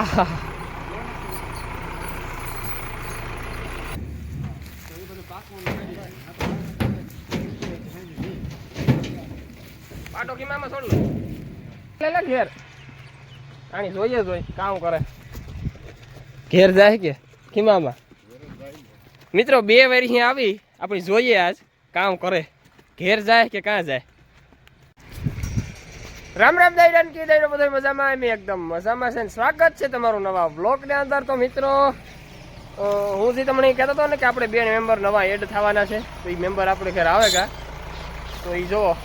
આહા પાટો કિમામાં છોડ લો લે ઘેર આની જોઈએ જોઈ કામ કરે ઘેર જાય કે? કિમામાં મિત્રો, બે વાર અહીંયા આવી. આપણે જોઈએ આજ કામ કરે. ઘેર જાય કે કાં જાય? રામ રામ દાઈડાન કી દાઈડો બધા મજામાં? એમ એકદમ મજામાં છે સ્વાગત છે તમારું નવા બ્લોગની અંદર તો મિત્રો. હું જે તમને કહેતો હતો ને કે આપણે બે મેમ્બર નવા એડ થવાના છે, તો એ મેમ્બર આપણે ઘરે આવે કા તો એ જુઓ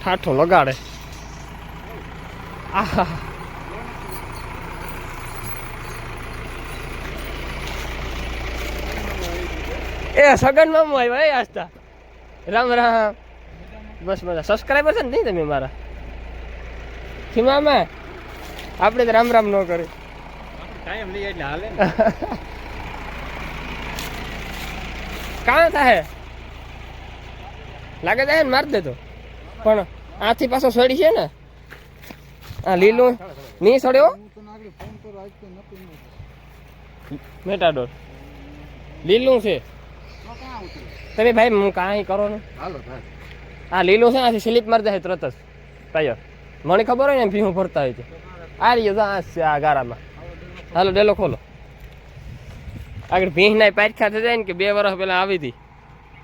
ઠાઠો લગાડે. આહા એ, સગન મામો આવ્યા એ આસ્તા રામ રામ. બસ મજા. સબસ્ક્રાઈબર છે ને નહીં તમે મારા? ખીમામાં આપણે તો રામ રામ ન કરી. ટાઈમ લઈએ એટલે હાલે કાં થાય લાગે જાય ને મારી દેતો પણ આથી પાછો સડી છે ને. આ લીલું નહીં સડ્યો મેટાડોર લીલું છે. તમે ભાઈ હું કાંઈ કરો ને. હાલો આ લીલું છે આથી સ્લીપ મારી જાય તરત જ. ટાયર મને ખબર હોય ને ભીહું ભરતા હોય છે. આ રહ્યો છે આ ગારામાં. હાલો, ડેલો ખોલો. આગળ ભીંહ ના પારખા થઈ જાય ને કે બે વર્ષ પેલા આવી હતી.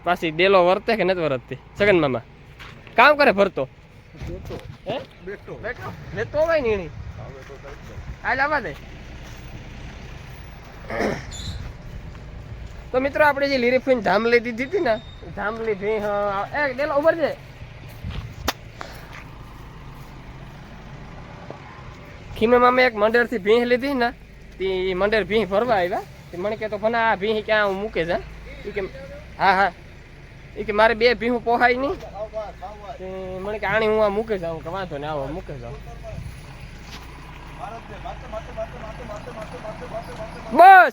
પાછી ડેલો વર્તે કે નથી વર્તતી? સગન મામા. કામ કરે ભરતો? બેઠો હોય ને એની. આવવા દે. તો મિત્રો, આપણે જે લીરીફીન ધામલી દીધી હતી ને ધામલી ભીં એ ડેલો ઉભર છે ખીમે મામે એક મંડળથી ભીંહ લીધી ને, તે મંડેર ભીંહ ભરવા આવ્યા. તે મને કહેતો ભના આ ભીંહ ક્યાં હું મૂકે છે? એ કે, હા હા. એ કે, મારે બે ભીંહ પોહાય નહીં મને કે આણી હું આ મૂકે જાઉં. કે, વાંધો ને આવો, મૂકે જાઉં. બસ!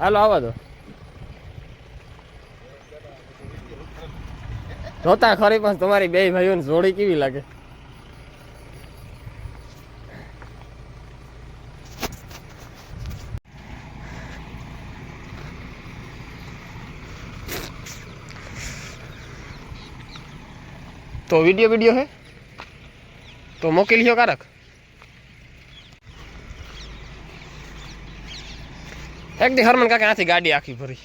હાલો, આવો તો. જોતા ખરી, પણ તમારી બે ભાઈઓની જોડી કેવી લાગે? તો વીડિયો વીડિયો હે તો મોકલી લ્યો કારક એક દી હરમન કાકા આથી ગાડી આખી ભરી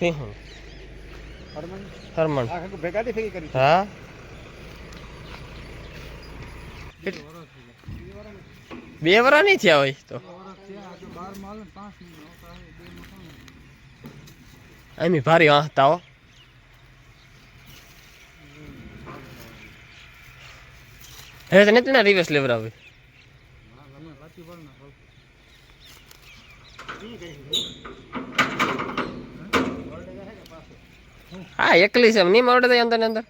હી હું. હરમન હરમન આ કાકુ ભેગાડી ફેરી કરી હા બે વરા નહીં થયા હોય તો એમી ભારી વાંચતા હો હે તને તને રિવર્સ લેવરાવે હા એકલી છે નહીં મળે અંદર ને અંદર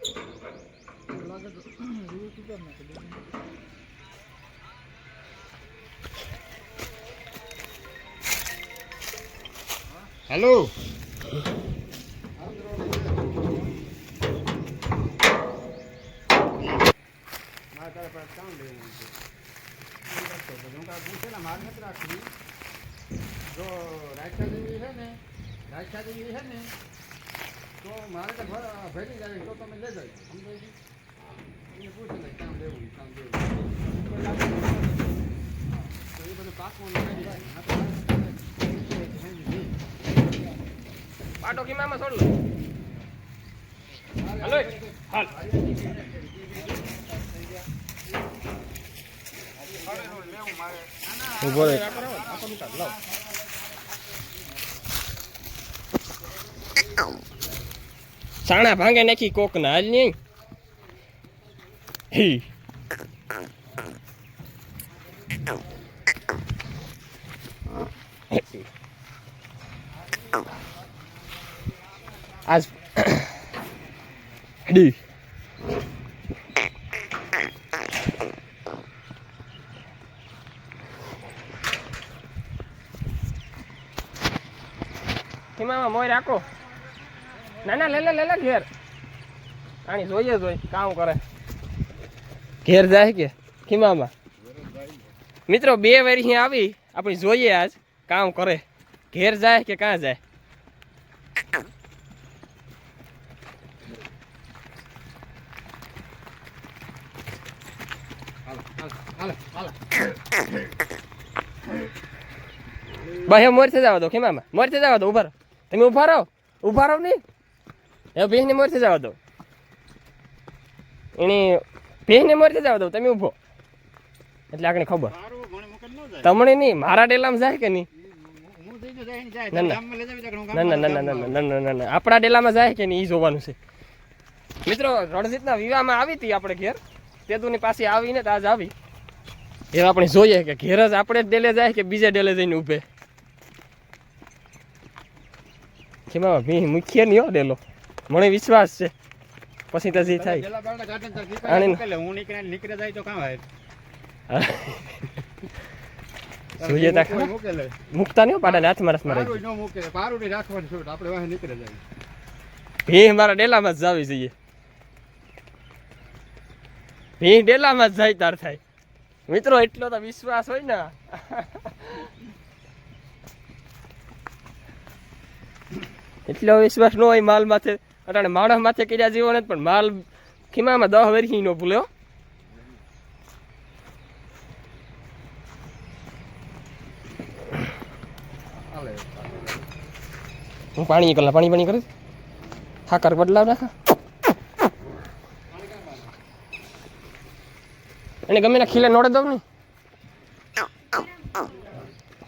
હેલો જો રાખ્યા જેવી છે ને રાખ્યા જેવી છે ને તો મારે તો ભ- ભેગી જાય તો તમે લઈ જાય સમજાય છે? એને પૂછી લે કામ લેવું કામ લેવું તો એ બધું પાકવું નહીં જાય આ તો પાટો કિમામાં છોડ લો હાલો હાલ ઊભો સાણા ભાંગે નાખી કોક ના હાલ નહીં. આજ. ડી. ખીમામાં મોય રાખો. ના ના, લે લે લે લે, ઘેર. આની જોઈએ જોઈ કામ કરે. ઘેર જાય કે ખીમામાં? મિત્રો, બે વાર અહીંયા આવી, આપણે જોઈએ આજ કામ કરે. ઘેર જાય કે કાં જાય? ભાઈ મોર થઈ જવા દો ખીમામાં. મોર થઈ જવા દો, ઊભા તમે ઊભા રહો. ઊભા રહો નહીં એ ભેંસને મોર થઈ જવા દો. એની ભેંસને મોર થઈ જવા દો તમે ઊભો એટલે આગળ ખબર. તમને નહીં મારા ડેલામાં જાય કે નહીં? ને ના, ના. ના ના ના ના ના આપણા ડેલામાં જાય કે નહીં એ જોવાનું છે. મિત્રો રણજીતના વિવાહમાં આવી હતી આપણે ઘેર. તેદુની પાસે આવીને તો આજ આવી. એ આપણે જોઈએ કે ઘેર જ આપણે જ ડેલે જાય કે બીજે ડેલે જઈને ઊભે. કેમાં ભી મુખ્ય નહીં હો ડેલો મને વિશ્વાસ છે. પછી તજી થાય. હું નીકળે નીકળે જાય તો કામ જોઈએ તા મુકતા નહીં પાડા હાથ મારસ મારે ન મૂકે પારું ની રાખવાનું છૂટ આપણે વાહે નીકળે જાય. ભી મારા ડેલામાં જ જાવી જોઈએ. ભી ડેલામાં જ જાય તાર થાય. મિત્રો એટલો તો વિશ્વાસ હોય ને. એટલો વિશ્વાસ ન હોય માલ માથે. અટાણે માણસ માથે કર્યા જેવો નથી, પણ માલ ખીમામાં દહ વેરખી નો ભૂલ્યો હું. પાણી કલા પાણી પાણી કરું હાકર બદલાવ નાખા એને ગમે ના ખીલે નોડે દઉં ને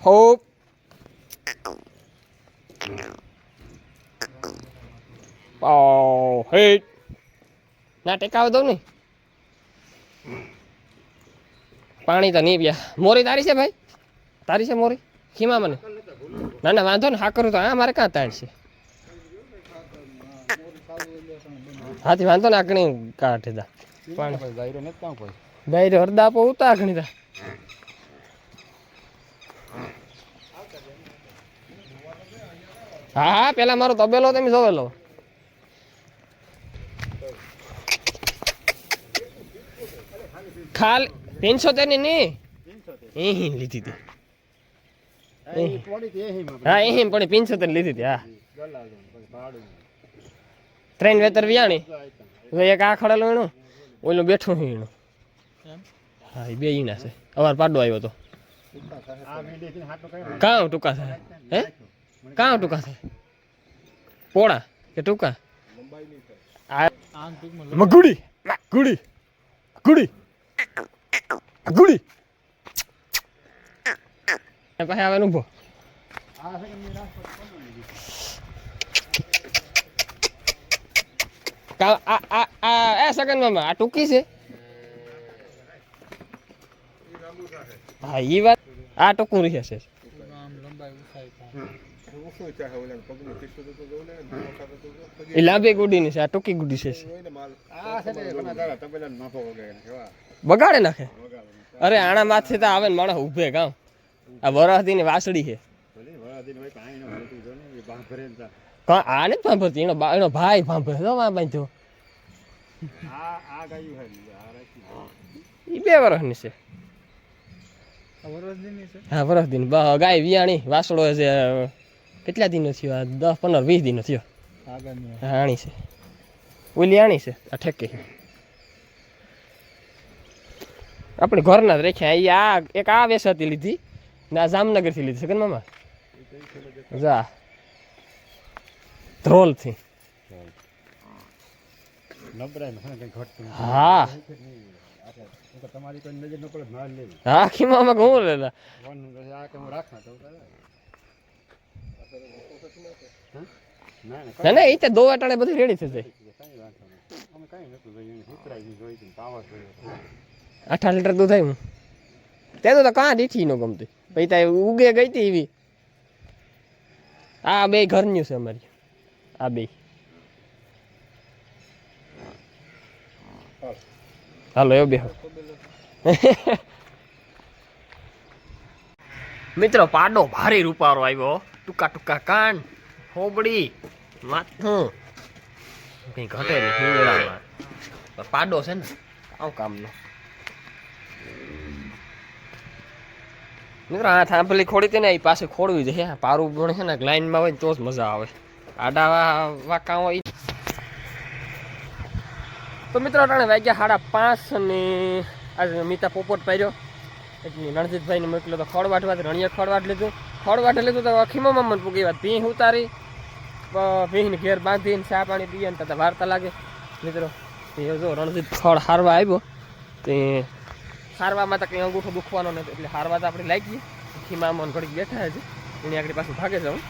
હોપ ઓ હે ના ટેકાવ દઉં ને પાણી તો નહીં પ્યા. મોરી તારી છે ભાઈ? તારી છે મોરી? ખીમા મને. ના ના વાંધો ને હા કરું તો. હા મારે કાં તાણ છે? હાથી વાંધો ને આકણી કાઢે તા પાણી. દાયરે હરદા આપો ઉતા આકણી દા. હા હા પેલા મારો તબેલો તમે જોવેલો. ખાલ પંચોતેરની? નહીં એહી લીધી હતી હા એહી પણ પંચોતેર લીધી હતી હા. ત્રણ વેતર વ્યાણી. હવે એક આ ખડેલું એનું ઓલું બેઠું છે એનું. હા એ બે ઈના છે. અવાર પાડો આવ્યો તો. આ વીંડીથી હાથમાં કાંઈ કાં ટૂંકા થાય હે? કાં ટૂંકા થાય પોળા કે ટૂંકા? આ મગુડી ગુડી ધૂળી પછી આવે ઊભો એ સગન મામા આ ટૂંકી છે? હા એ વાત આ ટૂંકું રહે છે. લાંબી ગુડી ની છે, આ ટૂંકી ગુડી છે. બગાડે નાખે. અરે આણા માથે તો આવે ને માણસ ઊભે કામ. આ વરાહતી ની વાસળી છે. આ જ ભાંભરતી એનો એનો ભાઈ ભાંભરે તો માં બાંધ્યો એ બે વર્ષની છે. હા વરસ દિન ગાય વિયાણી વાસળો છે કેટલા દિનો થયો? આ દસ પંદર વીસ દિનો થયો. હાણી છે. ઓલી આણી છે આ ઠેકે આપણે ઘરના જ રાખ્યા અહીંયા આ એક આ વેસ હતી લીધી ને આ જામનગરથી લીધી સગન મામા જા ધ્રોલથી હા હા ખીમામાં ઘઉં લેલા ના ના એ તો દો અટાણે બધું રેડી થઈ જાય અઠા લીટર દૂધ આવ્યું તે તો કાં દીઠી ન ગમતી. પછી ત્યાં ઉગે ગઈ હતી એવી. આ બે ઘરનું છે અમારી. આ બે. હાલો એવો બેહો મિત્રો, પાડો ભારે રૂપારો આવ્યો ટૂંકા ટૂંકા કાન હોબડી માથું. કઈ ઘટે નહીં પાડો છે ને, આવું કામનો. મિત્રો આ થાંભલી ખોડી હતી ને એ પાસે ખોડવી છે પારું પણ છે ને લાઈનમાં હોય તો જ મજા આવે. આડા વાંકા હોય તો મિત્રો ટાણે વાગ્યા સાડા પાંચ અને આજે મીતા પોપટ પાડ્યો એટલે રણજીતભાઈને મોકલ્યો તો ખોળવાટ વાત રણિયા ખોળવાટ લીધું. ખોળવાટ લીધું તો અખીમાં મન પૂકી વાત. ભીહ ઉતારી ભીહને ઘેર બાંધીને ચા પાણી પીએ ને તો વાર્તા લાગે. મિત્રો, એ જો રણજીત ખોળ હારવા આવ્યો, તે હારવામાં તો કંઈ અંગૂઠો દુખવાનો નથી એટલે હારવા તો આપણે લાગીએ. ખીમામાં ઘડી બેઠા છે. એની આગળ પાછું ભાગે જાઉં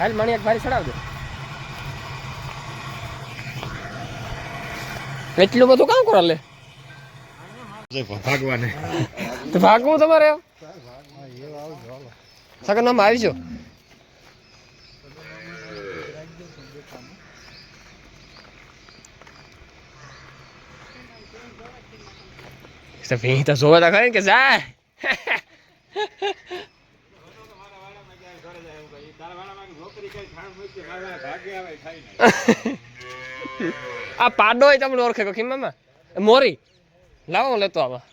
હાલ મણી એક ભારી ચડાવજો. એટલું બધું કામ કરો લે. ભાગવાને. તો ભાગવું તમારે? સગન આવી આવીજો તો ભી તો જોવે તો ખરી કે જાય આ પાડો તમને ઓળખે કો ખીમામાં મોરી લાવો લેતો આવા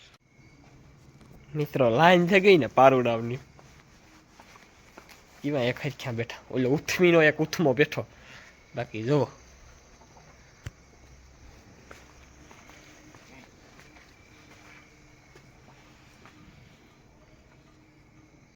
મિત્રો લાઈન થઈ ગઈ ને પારુડાવની એમાં એક જ ક્યાં બેઠા ઓલો ઉથમીનો એક ઉથમો બેઠો બાકી જુઓ